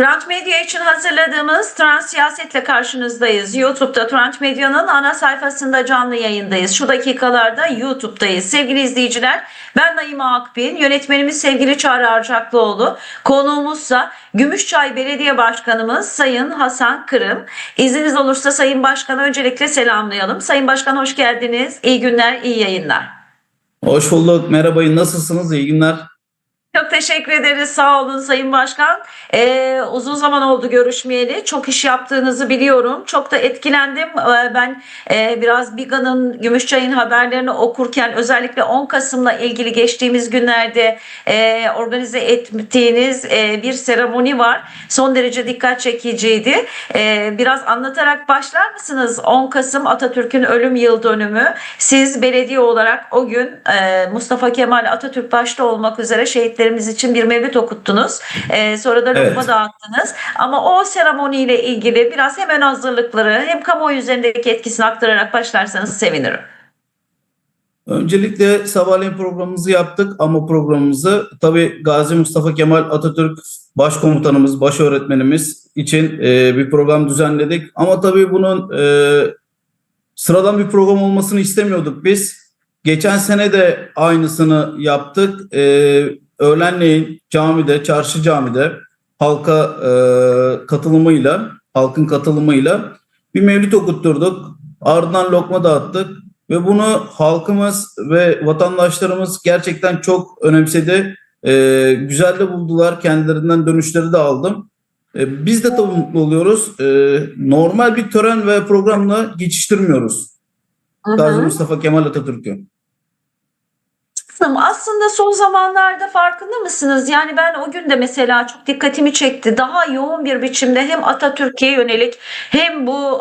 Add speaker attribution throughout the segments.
Speaker 1: Trend Medya için hazırladığımız Trans Siyaset'le karşınızdayız. YouTube'da Trend Medya'nın ana sayfasında canlı yayındayız. Şu dakikalarda YouTube'dayız. Sevgili izleyiciler, ben Naime Akbin, yönetmenimiz sevgili Çağrı Arcaklıoğlu, konuğumuzsa Gümüşçay Belediye Başkanımız Sayın Hasan Kırım. İzniniz olursa Sayın Başkan öncelikle selamlayalım. Sayın Başkan hoş geldiniz. İyi günler, iyi yayınlar.
Speaker 2: Hoş bulduk. Merhaba. Nasılsınız? İyi günler.
Speaker 1: Çok teşekkür ederiz. Sağ olun Sayın Başkan. Ee, uzun zaman oldu görüşmeyeli. Çok iş yaptığınızı biliyorum. Çok da etkilendim. Ee, ben e, biraz Biga'nın Gümüşçay'ın haberlerini okurken özellikle 10 Kasım'la ilgili geçtiğimiz günlerde e, organize ettiğiniz e, bir seremoni var. Son derece dikkat çekiciydi. E, biraz anlatarak başlar mısınız? 10 Kasım Atatürk'ün ölüm yıl dönümü. Siz belediye olarak o gün e, Mustafa Kemal Atatürk başta olmak üzere şehitlerimiz için bir mevlüt okuttunuz. E, sonra da
Speaker 2: Evet.
Speaker 1: lokma dağıttınız. Ama o seremoniyle ilgili biraz hemen hazırlıkları hem kamuoyu üzerindeki etkisini aktararak başlarsanız sevinirim.
Speaker 2: Öncelikle sabahleyin programımızı yaptık ama programımızı tabii Gazi Mustafa Kemal Atatürk başkomutanımız, baş öğretmenimiz için e, bir program düzenledik. Ama tabii bunun e, sıradan bir program olmasını istemiyorduk biz. Geçen sene de aynısını yaptık. E, öğlenleyin camide, çarşı camide halka e, katılımıyla, halkın katılımıyla bir mevlüt okutturduk. Ardından lokma dağıttık. Ve bunu halkımız ve vatandaşlarımız gerçekten çok önemsedi. Ee, güzel de buldular. Kendilerinden dönüşleri de aldım. Ee, biz de tabii mutlu oluyoruz. Ee, normal bir tören ve programla geçiştirmiyoruz. Gazi Mustafa Kemal Atatürk'ü.
Speaker 1: Hanım, Aslında son zamanlarda farkında mısınız? Yani ben o gün de mesela çok dikkatimi çekti. Daha yoğun bir biçimde hem Atatürk'e yönelik hem bu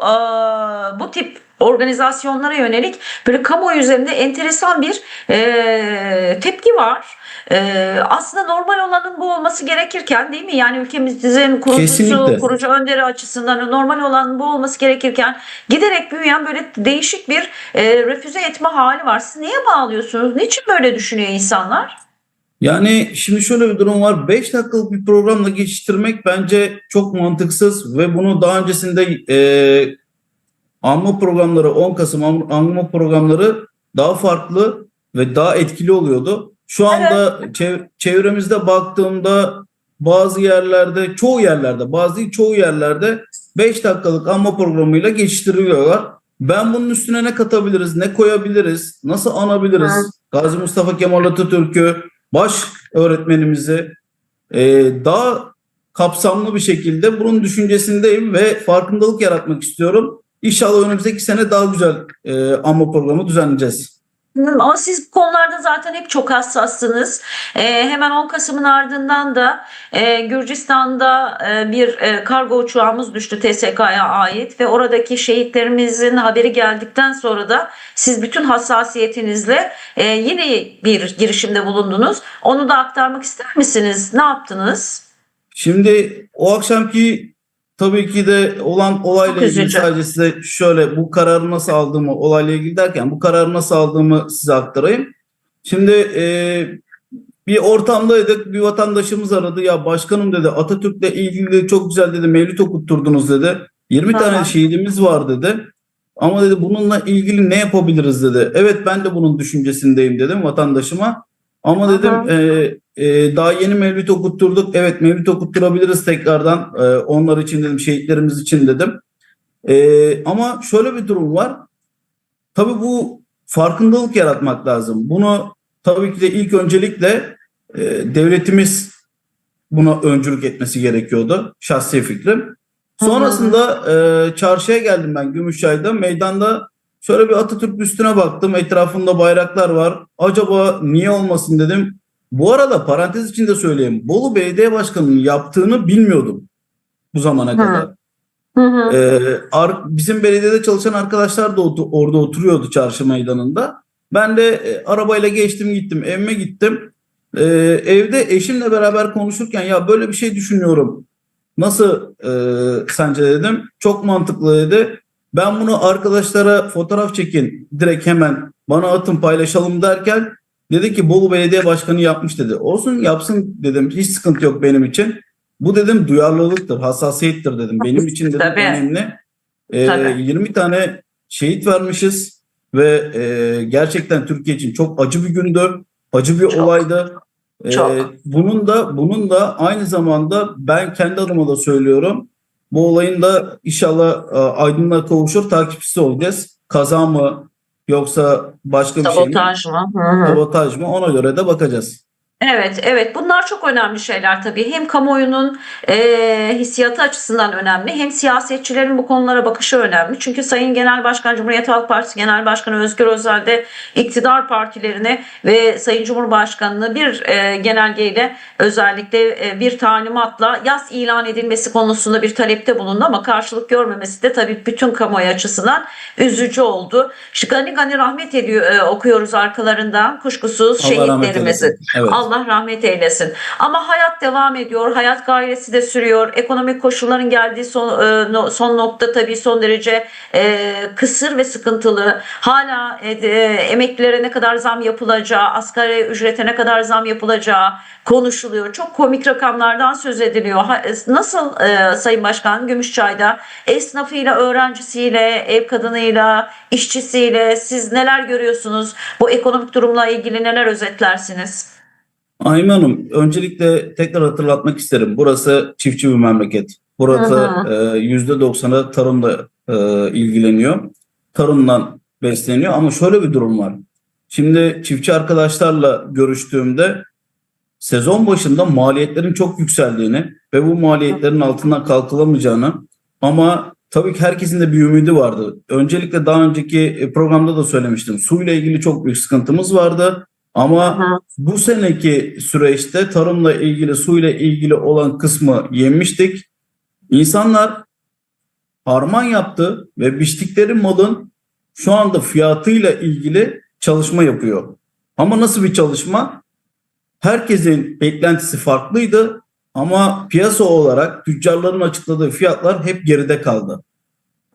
Speaker 1: bu tip organizasyonlara yönelik böyle kamuoyu üzerinde enteresan bir e, tepki var. E, aslında normal olanın bu olması gerekirken değil mi? Yani ülkemizin kurucusu,
Speaker 2: Kesinlikle.
Speaker 1: kurucu önderi açısından normal olanın bu olması gerekirken giderek büyüyen böyle değişik bir e, refüze etme hali var. Siz neye bağlıyorsunuz? Niçin böyle düşünüyor insanlar?
Speaker 2: Yani şimdi şöyle bir durum var. 5 dakikalık bir programla geçiştirmek bence çok mantıksız ve bunu daha öncesinde e, anma programları 10 Kasım an- anma programları daha farklı ve daha etkili oluyordu. Şu anda çev- çevremizde baktığımda bazı yerlerde, çoğu yerlerde, bazı değil, çoğu yerlerde 5 dakikalık anma programıyla geçiştiriliyorlar. Ben bunun üstüne ne katabiliriz, ne koyabiliriz, nasıl anabiliriz? Gazi Mustafa Kemal Atatürk'ü, baş öğretmenimizi e, daha kapsamlı bir şekilde bunun düşüncesindeyim ve farkındalık yaratmak istiyorum. İnşallah önümüzdeki sene daha güzel e, anma programı düzenleyeceğiz.
Speaker 1: Ama siz bu konularda zaten hep çok hassassınız. Ee, hemen 10 Kasım'ın ardından da e, Gürcistan'da e, bir e, kargo uçağımız düştü TSK'ya ait ve oradaki şehitlerimizin haberi geldikten sonra da siz bütün hassasiyetinizle e, yine bir girişimde bulundunuz. Onu da aktarmak ister misiniz? Ne yaptınız?
Speaker 2: Şimdi o akşamki tabii ki de olan olayla
Speaker 1: Çok
Speaker 2: ilgili
Speaker 1: üzücü.
Speaker 2: sadece size şöyle bu kararı nasıl aldığımı olayla ilgili derken bu kararı nasıl aldığımı size aktarayım. Şimdi e, bir ortamdaydık bir vatandaşımız aradı ya başkanım dedi Atatürk'le ilgili çok güzel dedi mevlüt okutturdunuz dedi. 20
Speaker 1: Aha.
Speaker 2: tane şehidimiz var dedi. Ama dedi bununla ilgili ne yapabiliriz dedi. Evet ben de bunun düşüncesindeyim dedim vatandaşıma. Ama
Speaker 1: Aha.
Speaker 2: dedim e, e, daha yeni mevlüt okutturduk. Evet mevlüt okutturabiliriz tekrardan. E, onlar için dedim şehitlerimiz için dedim. E, ama şöyle bir durum var. Tabii bu farkındalık yaratmak lazım. Bunu tabii ki de ilk öncelikle e, devletimiz buna öncülük etmesi gerekiyordu. Şahsi fikrim. Sonrasında e, çarşıya geldim ben Gümüşçay'da. Meydanda şöyle bir Atatürk üstüne baktım. Etrafında bayraklar var. Acaba niye olmasın dedim. Bu arada parantez içinde söyleyeyim. Bolu Belediye Başkanı'nın yaptığını bilmiyordum bu zamana
Speaker 1: Hı.
Speaker 2: kadar.
Speaker 1: Hı hı.
Speaker 2: Ee, bizim belediyede çalışan arkadaşlar da otu- orada oturuyordu çarşı meydanında. Ben de e, arabayla geçtim gittim evime gittim. Ee, evde eşimle beraber konuşurken ya böyle bir şey düşünüyorum. Nasıl e, sence dedim. Çok mantıklı dedi. Ben bunu arkadaşlara fotoğraf çekin direkt hemen bana atın paylaşalım derken dedi ki Bolu Belediye Başkanı yapmış dedi. Olsun yapsın dedim hiç sıkıntı yok benim için. Bu dedim duyarlılıktır, hassasiyettir dedim. Benim için dedim
Speaker 1: Tabii.
Speaker 2: önemli. Ee,
Speaker 1: Tabii.
Speaker 2: 20 tane şehit vermişiz ve e, gerçekten Türkiye için çok acı bir gündü, acı bir
Speaker 1: Çok.
Speaker 2: olaydı. Ee,
Speaker 1: Çok.
Speaker 2: bunun da bunun da aynı zamanda ben kendi adıma da söylüyorum. Bu olayın da inşallah e, aydınlığa kavuşur takipçisi olacağız. Kaza mı yoksa başka bir şey mi?
Speaker 1: Sabotaj mı? Hı hı.
Speaker 2: Sabotaj mı? Ona göre de bakacağız.
Speaker 1: Evet, evet. Bunlar çok önemli şeyler tabii. Hem kamuoyunun e, hissiyatı açısından önemli, hem siyasetçilerin bu konulara bakışı önemli. Çünkü Sayın Genel Başkan, Cumhuriyet Halk Partisi Genel Başkanı Özgür Özel de iktidar partilerine ve Sayın Cumhurbaşkanı'nı bir e, genelgeyle özellikle e, bir talimatla yaz ilan edilmesi konusunda bir talepte bulundu ama karşılık görmemesi de tabii bütün kamuoyu açısından üzücü oldu. Gani Gani rahmet ediyor, e, okuyoruz arkalarından kuşkusuz
Speaker 2: Allah eylesin. Evet.
Speaker 1: Allah rahmet eylesin. Ama hayat devam ediyor. Hayat gayresi de sürüyor. Ekonomik koşulların geldiği son, e, son nokta tabii son derece e, kısır ve sıkıntılı. Hala e, e, emeklilere ne kadar zam yapılacağı, asgari ücrete ne kadar zam yapılacağı konuşuluyor. Çok komik rakamlardan söz ediliyor. Ha- Nasıl e, Sayın Başkan Gümüşçay'da esnafıyla, öğrencisiyle, ev kadınıyla, işçisiyle siz neler görüyorsunuz? Bu ekonomik durumla ilgili neler özetlersiniz?
Speaker 2: Ayman Hanım, öncelikle tekrar hatırlatmak isterim. Burası çiftçi bir memleket. Burası e, %90'ı tarımla e, ilgileniyor. Tarımdan besleniyor ama şöyle bir durum var. Şimdi çiftçi arkadaşlarla görüştüğümde sezon başında maliyetlerin çok yükseldiğini ve bu maliyetlerin altından kalkılamayacağını ama tabii ki herkesin de bir ümidi vardı. Öncelikle daha önceki programda da söylemiştim. Suyla ilgili çok büyük sıkıntımız vardı. Ama
Speaker 1: Hı.
Speaker 2: bu seneki süreçte tarımla ilgili, suyla ilgili olan kısmı yemiştik. İnsanlar harman yaptı ve biçtikleri malın şu anda fiyatıyla ilgili çalışma yapıyor. Ama nasıl bir çalışma? Herkesin beklentisi farklıydı ama piyasa olarak tüccarların açıkladığı fiyatlar hep geride kaldı.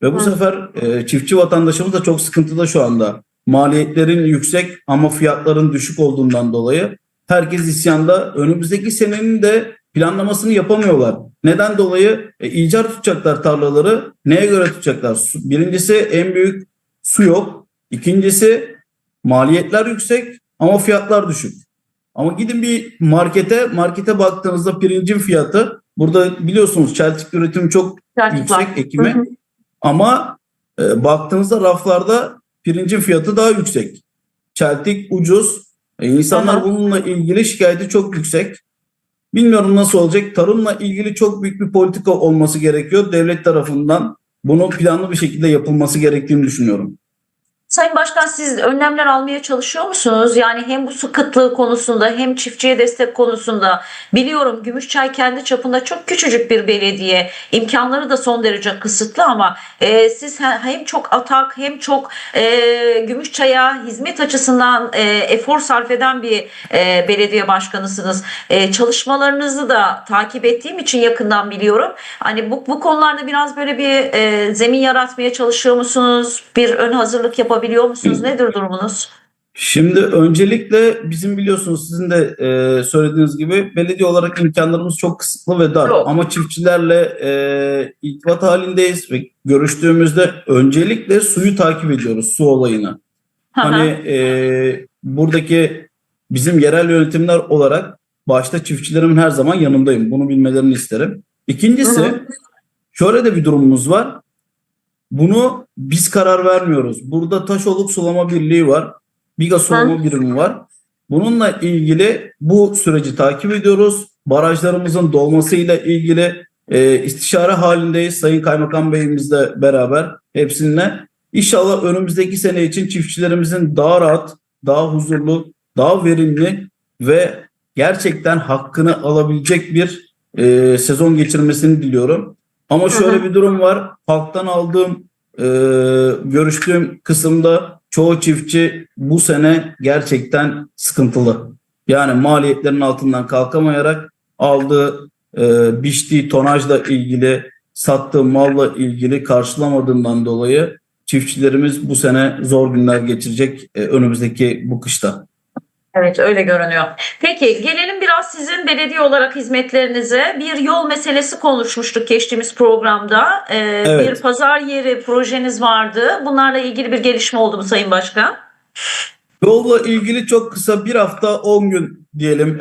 Speaker 2: Ve bu
Speaker 1: Hı.
Speaker 2: sefer e, çiftçi vatandaşımız da çok sıkıntıda şu anda. Maliyetlerin yüksek ama fiyatların düşük olduğundan dolayı herkes isyanda. Önümüzdeki senenin de planlamasını yapamıyorlar. Neden dolayı? E, icar tutacaklar tarlaları. Neye göre tutacaklar? Birincisi en büyük su yok. İkincisi maliyetler yüksek ama fiyatlar düşük. Ama gidin bir markete, markete baktığınızda pirincin fiyatı burada biliyorsunuz çeltik üretimi çok
Speaker 1: Gerçekten.
Speaker 2: yüksek ekimi.
Speaker 1: Hı hı.
Speaker 2: Ama e, baktığınızda raflarda pirincin fiyatı daha yüksek. Çeltik ucuz. E, insanlar
Speaker 1: Aha.
Speaker 2: bununla ilgili şikayeti çok yüksek. Bilmiyorum nasıl olacak. Tarımla ilgili çok büyük bir politika olması gerekiyor. Devlet tarafından bunun planlı bir şekilde yapılması gerektiğini düşünüyorum.
Speaker 1: Sayın Başkan siz önlemler almaya çalışıyor musunuz? Yani hem bu su kıtlığı konusunda hem çiftçiye destek konusunda biliyorum Gümüşçay kendi çapında çok küçücük bir belediye. İmkanları da son derece kısıtlı ama e, siz he- hem çok atak hem çok e, Gümüşçay'a hizmet açısından e, efor sarf eden bir e, belediye başkanısınız. E, çalışmalarınızı da takip ettiğim için yakından biliyorum. Hani bu, bu konularda biraz böyle bir e, zemin yaratmaya çalışıyor musunuz? Bir ön hazırlık yapabiliyor musunuz? Nedir durumunuz?
Speaker 2: Şimdi öncelikle bizim biliyorsunuz sizin de e, söylediğiniz gibi belediye olarak imkanlarımız çok kısıtlı ve dar.
Speaker 1: Yok.
Speaker 2: Ama çiftçilerle e, irtibat halindeyiz ve görüştüğümüzde öncelikle suyu takip ediyoruz, su olayını. Hani e, buradaki bizim yerel yönetimler olarak başta çiftçilerimin her zaman yanındayım. Bunu bilmelerini isterim. İkincisi
Speaker 1: Hı hı.
Speaker 2: şöyle de bir durumumuz var. Bunu biz karar vermiyoruz. Burada Taşoluk Sulama Birliği var. Biga Sulama Birimi var. Bununla ilgili bu süreci takip ediyoruz. Barajlarımızın dolmasıyla ilgili e, istişare halindeyiz. Sayın Kaymakam Beyimizle beraber hepsininle. İnşallah önümüzdeki sene için çiftçilerimizin daha rahat, daha huzurlu, daha verimli ve gerçekten hakkını alabilecek bir e, sezon geçirmesini diliyorum. Ama şöyle bir durum var. Halktan aldığım, e, görüştüğüm kısımda çoğu çiftçi bu sene gerçekten sıkıntılı. Yani maliyetlerin altından kalkamayarak aldığı, e, biçtiği tonajla ilgili, sattığı malla ilgili karşılamadığından dolayı çiftçilerimiz bu sene zor günler geçirecek e, önümüzdeki bu kışta.
Speaker 1: Evet öyle görünüyor. Peki gelelim biraz sizin belediye olarak hizmetlerinize. Bir yol meselesi konuşmuştuk geçtiğimiz programda. Ee,
Speaker 2: Evet.
Speaker 1: Bir pazar yeri projeniz vardı. Bunlarla ilgili bir gelişme oldu mu Sayın Başkan?
Speaker 2: Yolla ilgili çok kısa bir hafta 10 gün diyelim.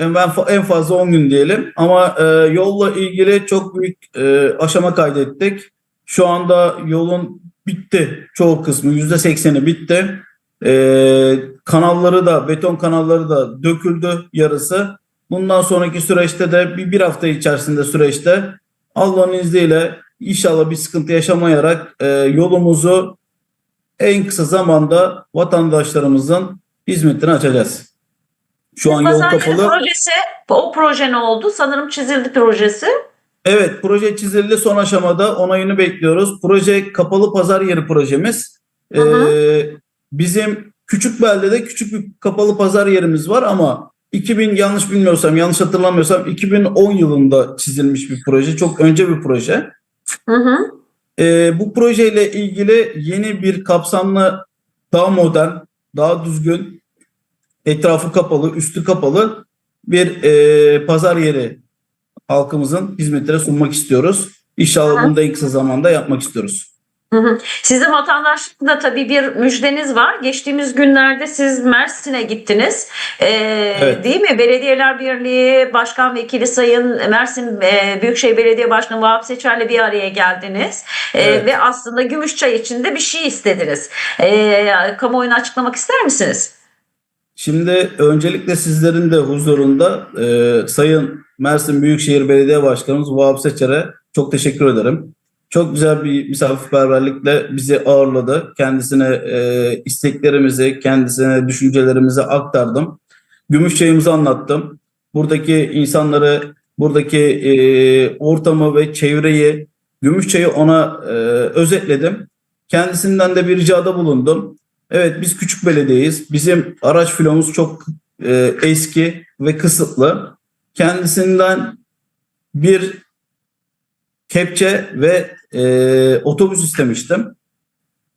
Speaker 2: En, fazla 10 gün diyelim. Ama e, yolla ilgili çok büyük e, aşama kaydettik. Şu anda yolun bitti. Çoğu kısmı %80'i bitti. E, kanalları da beton kanalları da döküldü yarısı. Bundan sonraki süreçte de bir, bir hafta içerisinde süreçte Allah'ın izniyle inşallah bir sıkıntı yaşamayarak e, yolumuzu en kısa zamanda vatandaşlarımızın hizmetini açacağız. Şu an yol kapalı.
Speaker 1: projesi, o proje ne oldu? Sanırım çizildi projesi.
Speaker 2: Evet, proje çizildi. Son aşamada onayını bekliyoruz. Proje kapalı pazar yeri projemiz.
Speaker 1: Hı hı.
Speaker 2: Ee, bizim küçük beldede küçük bir kapalı pazar yerimiz var ama 2000 yanlış bilmiyorsam, yanlış hatırlamıyorsam 2010 yılında çizilmiş bir proje. Çok önce bir proje.
Speaker 1: Hı hı.
Speaker 2: Ee, bu projeyle ilgili yeni bir kapsamlı, daha modern, daha düzgün, etrafı kapalı, üstü kapalı bir e, pazar yeri halkımızın hizmetlere sunmak istiyoruz. İnşallah bunu da en kısa zamanda yapmak istiyoruz.
Speaker 1: Sizin vatandaşlıkta tabii bir müjdeniz var. Geçtiğimiz günlerde siz Mersin'e gittiniz. Ee,
Speaker 2: Evet.
Speaker 1: Değil mi? Belediyeler Birliği Başkan Vekili Sayın Mersin e, Büyükşehir Belediye Başkanı Vahap Seçer'le bir araya geldiniz. Ee,
Speaker 2: Evet.
Speaker 1: Ve aslında Gümüşçay için de bir şey istediniz. Ee, kamuoyuna açıklamak ister misiniz?
Speaker 2: Şimdi öncelikle sizlerin de huzurunda e, Sayın Mersin Büyükşehir Belediye Başkanımız Vahap Seçer'e çok teşekkür ederim. Çok güzel bir misafirperverlikle bizi ağırladı. Kendisine e, isteklerimizi, kendisine düşüncelerimizi aktardım. Gümüşçay'ımızı anlattım. Buradaki insanları, buradaki e, ortamı ve çevreyi, Gümüşçay'ı ona e, özetledim. Kendisinden de bir ricada bulundum. Evet biz küçük belediyeyiz. Bizim araç filomuz çok e, eski ve kısıtlı. Kendisinden bir kepçe ve e, otobüs istemiştim.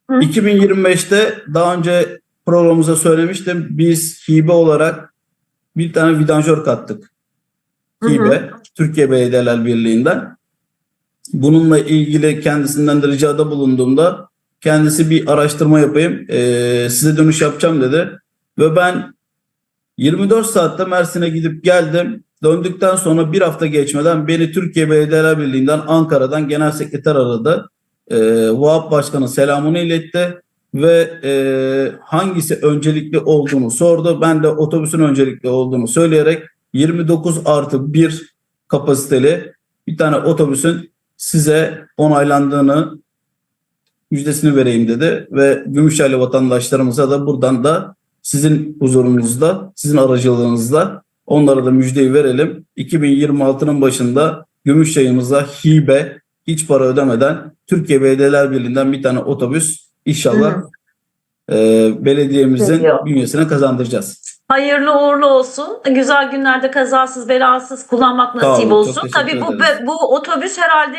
Speaker 1: Hı.
Speaker 2: 2025'te daha önce programımıza söylemiştim. Biz hibe olarak bir tane vidanjör kattık.
Speaker 1: Hı hı.
Speaker 2: Hibe, Türkiye Belediyeler Birliği'nden. Bununla ilgili kendisinden de ricada bulunduğumda kendisi bir araştırma yapayım, eee, size dönüş yapacağım dedi. Ve ben 24 saatte Mersin'e gidip geldim. Döndükten sonra bir hafta geçmeden beni Türkiye Belediyeler Birliği'nden Ankara'dan genel sekreter aradı. Eee Vahap Başkan'ın selamını iletti ve eee, hangisi öncelikli olduğunu sordu. Ben de otobüsün öncelikli olduğunu söyleyerek 29 artı 1 kapasiteli bir tane otobüsün size onaylandığını müjdesini vereyim dedi ve Gümüşhane vatandaşlarımıza da buradan da sizin huzurunuzda, sizin aracılığınızla onlara da müjdeyi verelim. 2026'nın başında Gümüşhay'ımıza hibe, hiç para ödemeden Türkiye Belediyeler Birliği'nden bir tane otobüs inşallah
Speaker 1: Hı
Speaker 2: e, belediyemizin
Speaker 1: Geliyor.
Speaker 2: bünyesine kazandıracağız.
Speaker 1: Hayırlı uğurlu olsun. Güzel günlerde kazasız belasız kullanmak
Speaker 2: Sağ
Speaker 1: nasip
Speaker 2: olun,
Speaker 1: olsun. Tabii bu
Speaker 2: ederiz.
Speaker 1: bu otobüs herhalde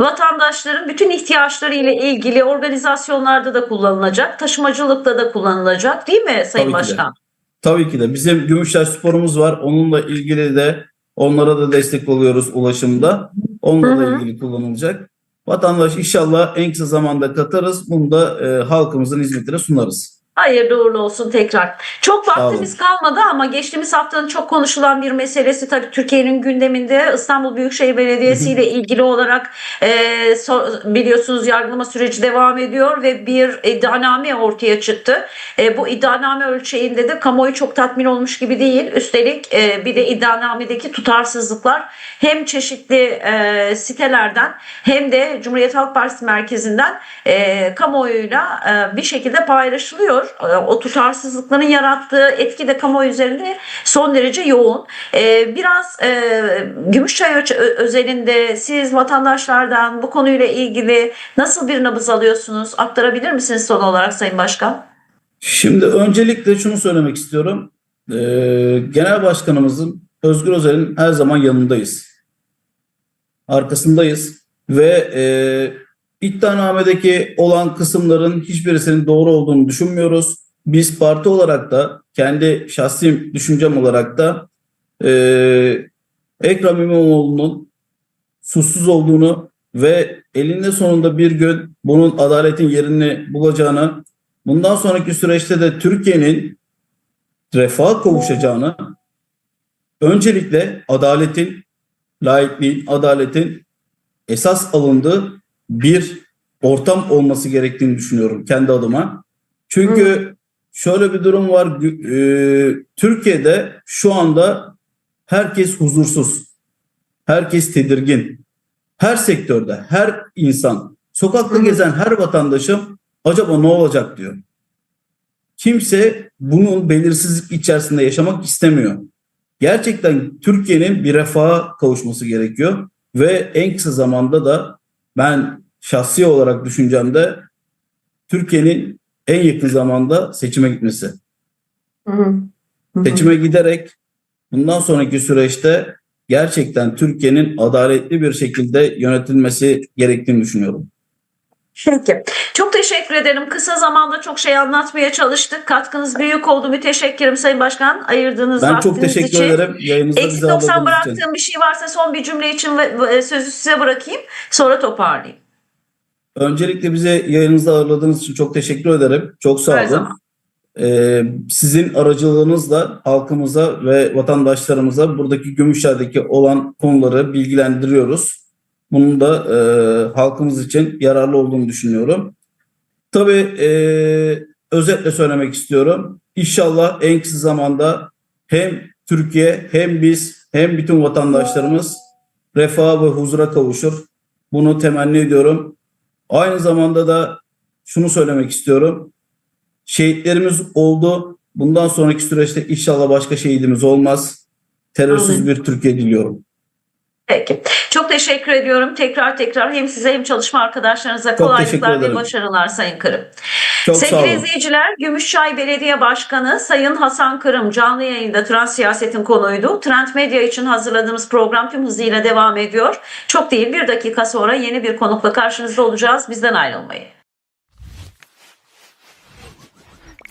Speaker 1: vatandaşların bütün ihtiyaçları ile ilgili organizasyonlarda da kullanılacak, taşımacılıkta da kullanılacak, değil mi Sayın
Speaker 2: Tabii ki de.
Speaker 1: Başkan?
Speaker 2: Tabii ki de bizim Gümüşler sporumuz var. Onunla ilgili de onlara da destek oluyoruz ulaşımda. Onunla da ilgili kullanılacak. Vatandaş inşallah en kısa zamanda katarız. Bunu da e, halkımızın hizmetine sunarız.
Speaker 1: Hayırlı uğurlu olsun tekrar. Çok vaktimiz kalmadı ama geçtiğimiz haftanın çok konuşulan bir meselesi tabii Türkiye'nin gündeminde İstanbul Büyükşehir Belediyesi ile ilgili olarak e, so- biliyorsunuz yargılama süreci devam ediyor ve bir iddianame ortaya çıktı. E, bu iddianame ölçeğinde de kamuoyu çok tatmin olmuş gibi değil. Üstelik e, bir de iddianamedeki tutarsızlıklar hem çeşitli e, sitelerden hem de Cumhuriyet Halk Partisi merkezinden e, kamuoyuyla e, bir şekilde paylaşılıyor. O tutarsızlıkların yarattığı etki de kamuoyu üzerinde son derece yoğun. E, biraz e, Gümüşçay özelinde siz vatandaşlardan bu konuyla ilgili nasıl bir nabız alıyorsunuz? Aktarabilir misiniz son olarak Sayın Başkan?
Speaker 2: Şimdi öncelikle şunu söylemek istiyorum. E, Genel Başkanımızın Özgür Özel'in her zaman yanındayız. Arkasındayız ve e, iddianamedeki olan kısımların hiçbirisinin doğru olduğunu düşünmüyoruz. biz parti olarak da kendi şahsi düşüncem olarak da e, Ekrem İmamoğlu'nun suçsuz olduğunu ve elinde sonunda bir gün bunun adaletin yerini bulacağını, bundan sonraki süreçte de Türkiye'nin refaha kavuşacağını, öncelikle adaletin, laikliğin, adaletin esas alındığı bir ortam olması gerektiğini düşünüyorum kendi adıma. Çünkü şöyle bir durum var. e, Türkiye'de şu anda herkes huzursuz. Herkes tedirgin. Her sektörde, her insan, sokakta
Speaker 1: Hı hı.
Speaker 2: gezen her vatandaşım acaba ne olacak diyor. Kimse bunun belirsizlik içerisinde yaşamak istemiyor. Gerçekten Türkiye'nin bir refaha kavuşması gerekiyor ve en kısa zamanda da ben şahsi olarak düşüncemde Türkiye'nin en yakın zamanda seçime gitmesi.
Speaker 1: Hı hı. Hı hı.
Speaker 2: Seçime giderek bundan sonraki süreçte gerçekten Türkiye'nin adaletli bir şekilde yönetilmesi gerektiğini düşünüyorum.
Speaker 1: Peki. Çok teşekkür ederim. Kısa zamanda çok şey anlatmaya çalıştık. Katkınız büyük oldu. Müteşekkirim Sayın Başkan. Ayırdığınız
Speaker 2: Ben
Speaker 1: vaktiniz
Speaker 2: çok teşekkür
Speaker 1: için.
Speaker 2: ederim. Yayınınızda
Speaker 1: Eksik
Speaker 2: bizi
Speaker 1: 90
Speaker 2: ağırladığınız için.
Speaker 1: bıraktığım bir şey varsa son bir cümle için sözü size bırakayım. Sonra toparlayayım.
Speaker 2: Öncelikle bize yayınınızda ağırladığınız için çok teşekkür ederim. Çok sağ
Speaker 1: Her
Speaker 2: olun.
Speaker 1: zaman.
Speaker 2: Ee, sizin aracılığınızla halkımıza ve vatandaşlarımıza buradaki Gümüşler'deki olan konuları bilgilendiriyoruz. Bunun da e, halkımız için yararlı olduğunu düşünüyorum. Tabii e, özetle söylemek istiyorum. İnşallah en kısa zamanda hem Türkiye hem biz hem bütün vatandaşlarımız refaha ve huzura kavuşur. Bunu temenni ediyorum. Aynı zamanda da şunu söylemek istiyorum. Şehitlerimiz oldu. Bundan sonraki süreçte inşallah başka şehidimiz olmaz. Terörsüz
Speaker 1: Amin.
Speaker 2: bir Türkiye diliyorum.
Speaker 1: Peki. Çok teşekkür ediyorum. Tekrar tekrar hem size hem çalışma arkadaşlarınıza
Speaker 2: teşekkür
Speaker 1: kolaylıklar ve başarılar Sayın Kırım.
Speaker 2: Çok
Speaker 1: Sevgili izleyiciler, Gümüşçay Belediye Başkanı Sayın Hasan Kırım canlı yayında Trans Siyaset'in konuydu. Trend Medya için hazırladığımız program tüm hızıyla devam ediyor. Çok değil bir dakika sonra yeni bir konukla karşınızda olacağız. Bizden ayrılmayın.